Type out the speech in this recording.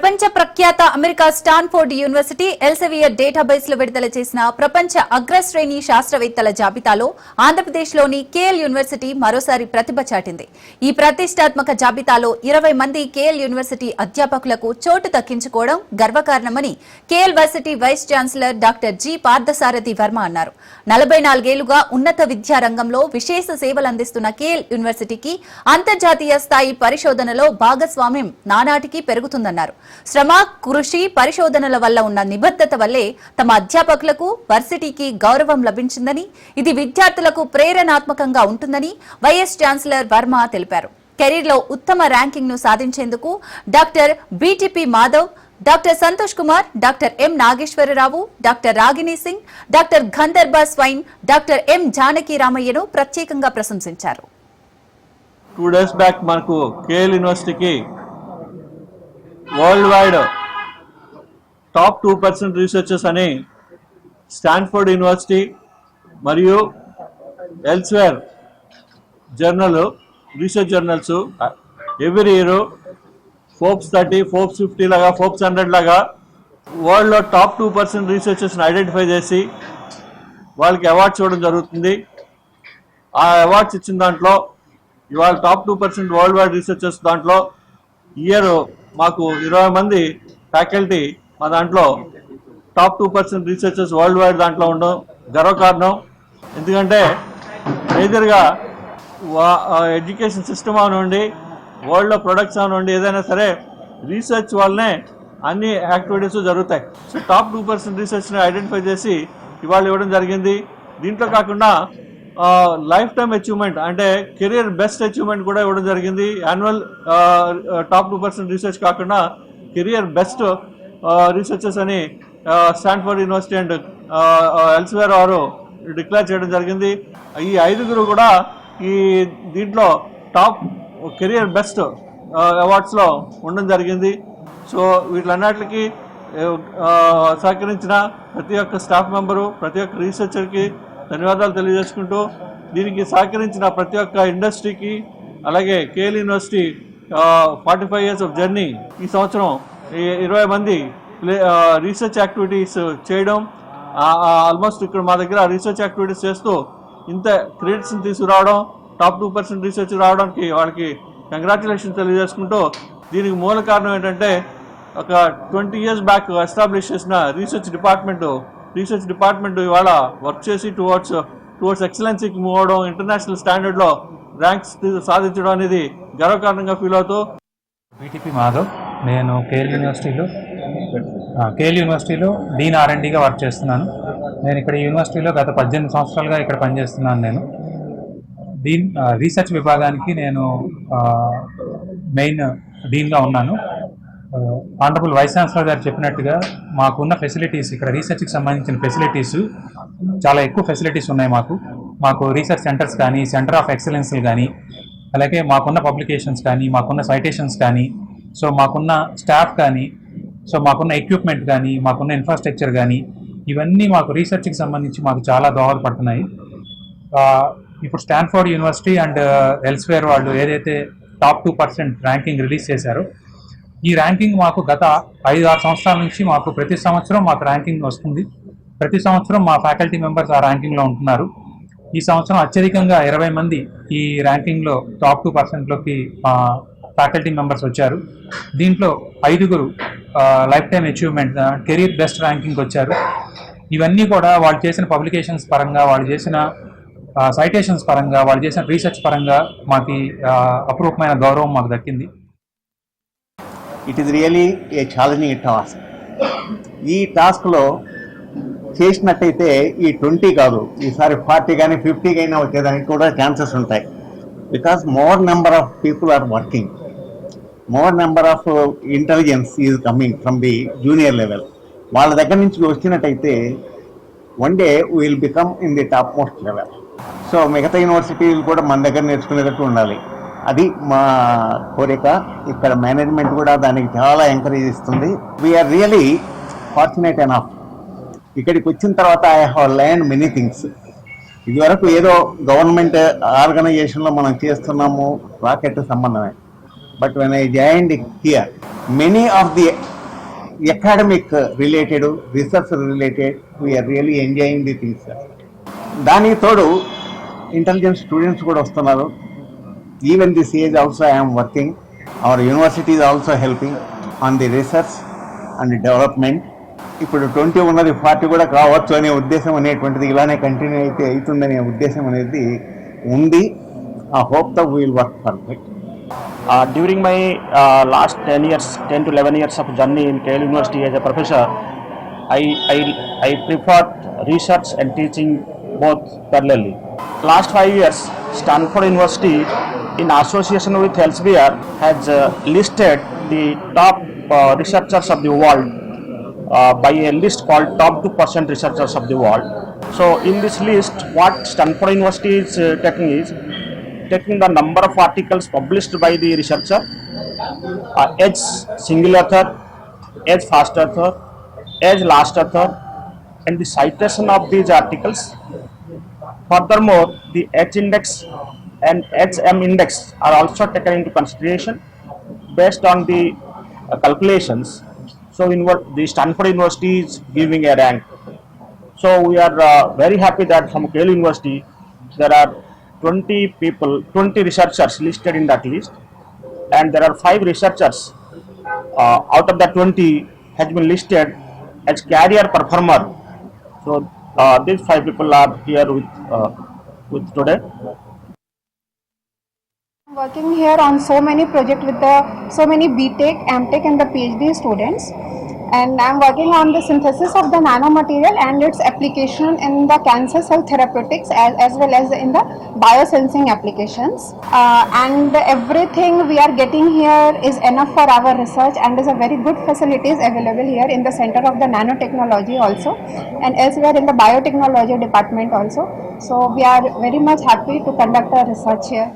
ప్రపంచ ప్రఖ్యాత America Stanford university Elsevier డేటాబేస్లో విడుదల చేసిన ప్రపంచ అగ్రశ్రేణి శాస్త్రవేత్తల జాబితాలో ఆంధ్రప్రదేశ్లోని కేఎల్ యూనివర్సిటీ మరోసారి ప్రతిభ చాటింది. ఈ ప్రతిష్టాత్మక జాబితాలో ఇరవై మంది కేఎల్ యూనివర్సిటీ అధ్యాపకులకు చోటు దక్కించుకోవడం గర్వకారణమని KL varsity vice chancellor doctor G Parthasaradhi Varma అన్నారు. నలభై నాలుగేళ్ళుగా ఉన్నత విద్యా రంగంలో విశేష సేవలు అందిస్తున్న కేఎల్ యూనివర్సిటీకి అంతర్జాతీయ స్థాయి పరిశోధనలో భాగస్వామ్యం నానాటికి పెరుగుతుందన్నారు. శ్రమ కృషి పరిశోధనల వల్ల ఉన్న నిబద్ధత వల్లే తమ అధ్యాపకులకు వర్సిటీకి గౌరవం లభించిందని ఇది విద్యార్థులకు ప్రేరణాత్మకంగా ఉంటుందని వైఎస్ ఛాన్సలర్ వర్మ తెలిపారు. కెరీర్లో ఉత్తమ ర్యాంకింగ్ను సాధించేందుకు doctor BTP Madhav doctor Santosh Kumar doctor M Nageswararao doctor Ragini Singh doctor Gandharba Swain doctor M Janaki రామయ్యను ప్రత్యేకంగా ప్రశంసించారు. టూ డేస్ బ్యాక్ మనకు కేఎల్ యూనివర్సిటీకి world wide top two percent researchers అని స్టాన్ఫోర్డ్ యూనివర్సిటీ మరియు Elsevier journal research journals every year Forbes thirty Forbes fifty లాగా Forbes hundred లాగా వరల్డ్లో top two percent రీసెర్చర్స్ని ఐడెంటిఫై చేసి వాళ్ళకి అవార్డ్స్ ఇవ్వడం జరుగుతుంది. ఆ అవార్డ్స్ ఇచ్చిన దాంట్లో ఇవాళ top two percent world wide researchers దాంట్లో ఇయర్ మాకు ఇరవై మంది ఫ్యాకల్టీ మా దాంట్లో top two percent researchers world wide దాంట్లో ఉండడం గర్వకారణం ఎందుకంటే మేజర్గా ఎడ్యుకేషన్ సిస్టమ్ అవనండి వరల్డ్లో ప్రొడక్ట్స్ అవనండి ఏదైనా సరే రీసెర్చ్ వల్లనే అన్ని యాక్టివిటీస్ జరుగుతాయి. సో టాప్ టూ పర్సెంట్ రీసెర్చ్ని ఐడెంటిఫై చేసి ఇవాళ ఇవ్వడం జరిగింది. దీంట్లో కాకుండా లైఫ్ టైమ్ అచీవ్మెంట్ అంటే కెరియర్ బెస్ట్ అచీవ్మెంట్ కూడా ఇవ్వడం జరిగింది. Annual top two percent research కాకుండా కెరియర్ బెస్ట్ రీసెర్చర్స్ అని స్టాన్ఫర్డ్ యూనివర్సిటీ అండ్ ఎల్స్వేర్ వారు డిక్లేర్ చేయడం జరిగింది. ఈ ఐదుగురు కూడా ఈ దీంట్లో టాప్ కెరియర్ బెస్ట్ అవార్డ్స్లో ఉండడం జరిగింది. సో వీటిలన్నిటికీ సహకరించిన ప్రతి ఒక్క స్టాఫ్ మెంబరు ప్రతి ఒక్క రీసెర్చర్కి ధన్యవాదాలు తెలియజేసుకుంటూ దీనికి సహకరించిన ప్రతి ఒక్క ఇండస్ట్రీకి అలాగే KL university forty five years of journey ఈ సంవత్సరం ఇరవై మంది రీసెర్చ్ యాక్టివిటీస్ చేయడం ఆల్మోస్ట్ ఇక్కడ మా దగ్గర రీసెర్చ్ యాక్టివిటీస్ చేస్తూ ఇంత క్రెడిట్స్ని తీసుకురావడం టాప్ టూ పర్సెంట్ రీసెర్చ్ రావడానికి వాళ్ళకి కంగ్రాచులేషన్ తెలియజేసుకుంటూ దీనికి మూల కారణం ఏంటంటే ఒక ట్వంటీ ఇయర్స్ బ్యాక్ ఎస్టాబ్లిష్ చేసిన రీసెర్చ్ డిపార్ట్మెంటు రీసెర్చ్ డిపార్ట్మెంట్ ఇవాళ వర్క్ చేసి టువర్డ్స్ టువర్డ్స్ ఎక్సలెన్సీకి మూవ్ అవడం ఇంటర్నేషనల్ స్టాండర్డ్లో ర్యాంక్స్ సాధించడం అనేది గర్వకారణంగా ఫీల్ అవుతూ బీటీపీ మాధవ్ నేను కేఎల్ యూనివర్సిటీలో కేఎల్ యూనివర్సిటీలో డీన్ ఆర్ఎండీగా వర్క్ చేస్తున్నాను. నేను ఇక్కడ యూనివర్సిటీలో గత పద్దెనిమిది సంవత్సరాలుగా ఇక్కడ పనిచేస్తున్నాను నేను. దీన్ రీసెర్చ్ విభాగానికి నేను మెయిన్ డీన్గా ఉన్నాను. ఆనరబుల్ వైస్ ఛాన్సలర్ గారు చెప్పినట్టుగా మాకున్న ఫెసిలిటీస్ ఇక్కడ రీసెర్చ్కి సంబంధించిన ఫెసిలిటీస్ చాలా ఎక్కువ ఫెసిలిటీస్ ఉన్నాయి మాకు. మాకు రీసెర్చ్ సెంటర్స్ కానీ సెంటర్ ఆఫ్ ఎక్సలెన్స్లు కానీ అలాగే మాకున్న పబ్లికేషన్స్ కానీ మాకున్న సైటేషన్స్ కానీ సో మాకున్న స్టాఫ్ కానీ సో మాకున్న ఎక్విప్మెంట్ కానీ మాకున్న ఇన్ఫ్రాస్ట్రక్చర్ కానీ ఇవన్నీ మాకు రీసెర్చ్కి సంబంధించి మాకు చాలా దోహదపడుతున్నాయి. ఇప్పుడు స్టాన్ఫోర్డ్ యూనివర్సిటీ అండ్ ఎల్స్వేర్ వాళ్ళు ఏదైతే top two percent ranking release చేశారో ఈ ర్యాంకింగ్ మాకు గత ఐదు ఆరు సంవత్సరాల నుంచి మాకు ప్రతి సంవత్సరం మాకు ర్యాంకింగ్ వస్తుంది. ప్రతి సంవత్సరం మా ఫ్యాకల్టీ మెంబర్స్ ఆ ర్యాంకింగ్లో ఉంటున్నారు. ఈ సంవత్సరం అత్యధికంగా ఇరవై మంది ఈ ర్యాంకింగ్లో టాప్ టూ పర్సెంట్లోకి ఫ్యాకల్టీ మెంబర్స్ వచ్చారు. దీంట్లో ఐదుగురు lifetime achievement career best ranking వచ్చారు. ఇవన్నీ కూడా వాళ్ళు చేసిన పబ్లికేషన్స్ పరంగా వాళ్ళు చేసిన సైటేషన్స్ పరంగా వాళ్ళు చేసిన రీసెర్చ్ పరంగా మాకు అపురూపమైన గౌరవం మాకు దక్కింది. It is really a challenging task ఈ టాస్క్లో చేసినట్టయితే ఈ ట్వంటీ కాదు. ఈసారి ఫార్టీ కానీ ఫిఫ్టీ అయినా వచ్చేదానికి కూడా ఛాన్సెస్ ఉంటాయి. Because more number of people are working more number of intelligence is coming from the junior level వాళ్ళ దగ్గర నుంచి వచ్చినట్టయితే one day will become in the topmost level so మిగతా యూనివర్సిటీలు కూడా మన దగ్గర నేర్చుకునేటట్టు ఉండాలి. అది మా కోరిక. ఇక్కడ మేనేజ్మెంట్ కూడా దానికి చాలా ఎంకరేజ్ ఇస్తుంది వీఆర్ రియలీ ఫార్చునేట్ ఎనఫ్ ఇక్కడికి వచ్చిన తర్వాత I have learn many things ఇదివరకు ఏదో గవర్నమెంట్ ఆర్గనైజేషన్లో మనం చేస్తున్నాము రాకెట్ సంబంధమే. But when I joined here many of the academic related research related we're really enjoying the things దానికి తోడు ఇంటెలిజెన్స్ స్టూడెంట్స్ కూడా వస్తున్నారు. Even this age also I'm working our university is also helping on the research and development ఇప్పుడు twenty ఉన్నది forty కూడా కావచ్చు అనే ఉద్దేశం అనేటువంటిది ఇలానే కంటిన్యూ అయితే అవుతుందనే ఉద్దేశం అనేది ఉంది. ఆ hope the will work perfect during my last ten years ten to eleven years of journey in KL university as a professor I I I prefer research and teaching both పర్లర్లీ last five years Stanford university in association with Elsevier, has uh, listed the top uh, researchers of the world uh, by a list called top 2% researchers of the world. So in this list, what Stanford University is uh, taking is taking the number of articles published by the researcher, uh, age single author, age first author, age last author, and the citation of these articles. Furthermore, the H index and HM index are also taken into consideration based on the uh, calculations. So, in what the Stanford University is giving a rank. So, we are uh, very happy that from Yale University there are 20 people, 20 researchers listed in that list, and there are five researchers uh, out of the 20 has been listed as career performer. So uh, these five people are here with uh, with today. Working here on so many projects with the so many BTech, MTech and the PhD students. And I'm working on the synthesis of the nanomaterial and its application in the cancer cell therapeutics as, as well as in the biosensing applications. Uh, and everything we are getting here is enough for our research and is a very good facilities available here in the center of the nanotechnology also. And elsewhere in the biotechnology department also. So we are very much happy to conduct our research here